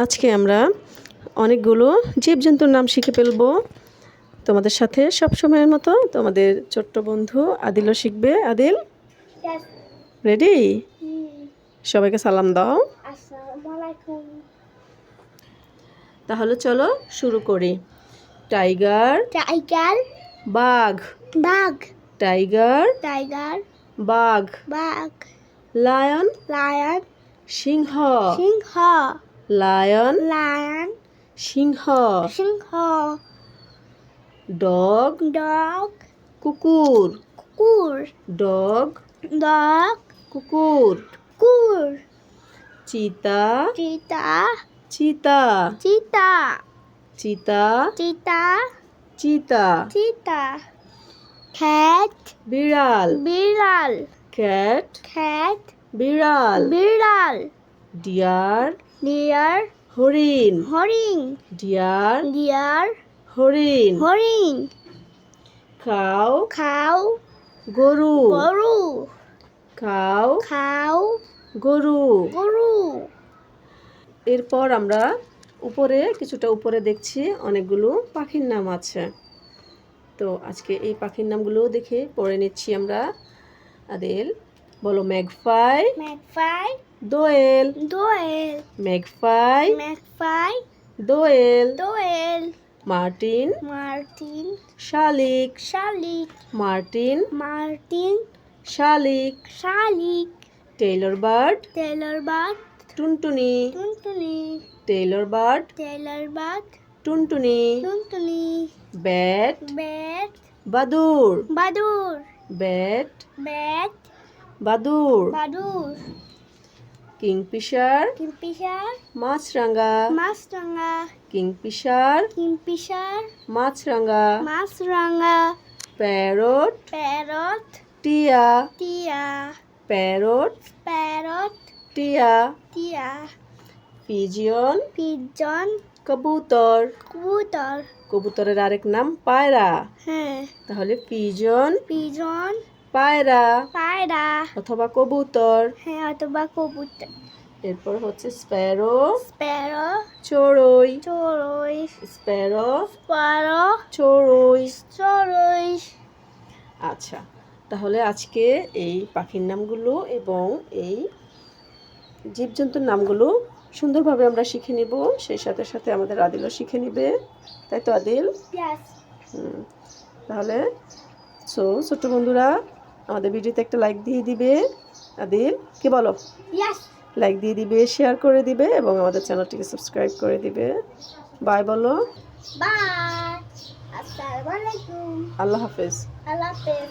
আজকে আমরা অনেকগুলো জীবজন্তুর নাম শিখে ফেলব তোমাদের সাথে সব সময়ের মতো। তোমাদের ছোট্ট বন্ধু আদিলও শিখবে। আদিল? রেডি. সবাইকে সালাম দাও। তাহলে চলো শুরু করি। টাইগার? টাইগার। বাঘ? বাঘ। টাইগার? টাইগার। বাঘ? বাঘ। লায়ন? Lion. সিংহ? Singha. Lion Lion. সিংহ Singha. Dog Dog. কুকুর Kukur. Dog Dog. কুকুর Kukur. চিতা Cheetah. চিতা Cheetah. চিতা Cheetah. চিতা Cheetah. Cat. বিড়াল Biral. Cat Cat. বিড়াল Biral. Deer Deer. হরিণ হরিণ ডিয়ার Deer. হরিণ হরিণ খাও খাও গরু গরু খাও খাও গরু গরু এরপর আমরা উপরে কিছুটা উপরে দেখছি অনেকগুলো পাখির নাম আছে। তো আজকে এই পাখির নামগুলো দেখে পড়ে নিচ্ছি আমরা। আদেল বলো ম্যাগফাই। Magpie. দোয়েল Doel. Magpie Magpie. দোয়েল Doel. Martin Martin. শালিক Shalik. Martin Martin. শালিক Shalik. Tailor bird Taylor Bat. টুনটুনি Tuntuni. Tailor bird Taylor Bat. টুনটুনি Tuntuni. Bat Bat. বাদুর Badur. Bat Bat. বাদুর Badur. কিংফিশার কিংফিশার মাছরাঙা মাছরাঙা কিংফিশার কিংফিশার মাছরাঙা মাছরাঙা প্যারট প্যারট টিয়া টিয়া প্যারট প্যারট টিয়া টিয়া পিজন পিজন কবুতর। কবুতর। কবুতরের আরেক নাম পায়রা। হ্যাঁ। তাহলে পিজন পিজন পায়রা। পায়রা। অথবা কবুতর। হ্যাঁ অথবা কবুতর। এরপর হচ্ছে স্প্যারো। স্প্যারো। চড়ুই। চড়ুই। স্প্যারো। স্পারো চড়ুই। চড়ুই। আচ্ছা তাহলে আজকে এই পাখির নামগুলো এবং এই জীবজন্তুর নামগুলো সুন্দরভাবে আমরা শিখে নিব। সেই সাথে সাথে আমাদের আদিলও শিখে নিবে। তাই তো আদিল। তাহলে সো ছোট্ট বন্ধুরা আমাদের ভিডিওতে একটা লাইক দিয়ে দিবে। আদিল কি বলো? লাইক দিয়ে দিবে শেয়ার করে দিবে এবং আমাদের চ্যানেলটিকে সাবস্ক্রাইব করে দিবে। বাই বলো। বাই আসসালামু আলাইকুম আল্লাহ হাফেজ। আল্লাহ হাফেজ।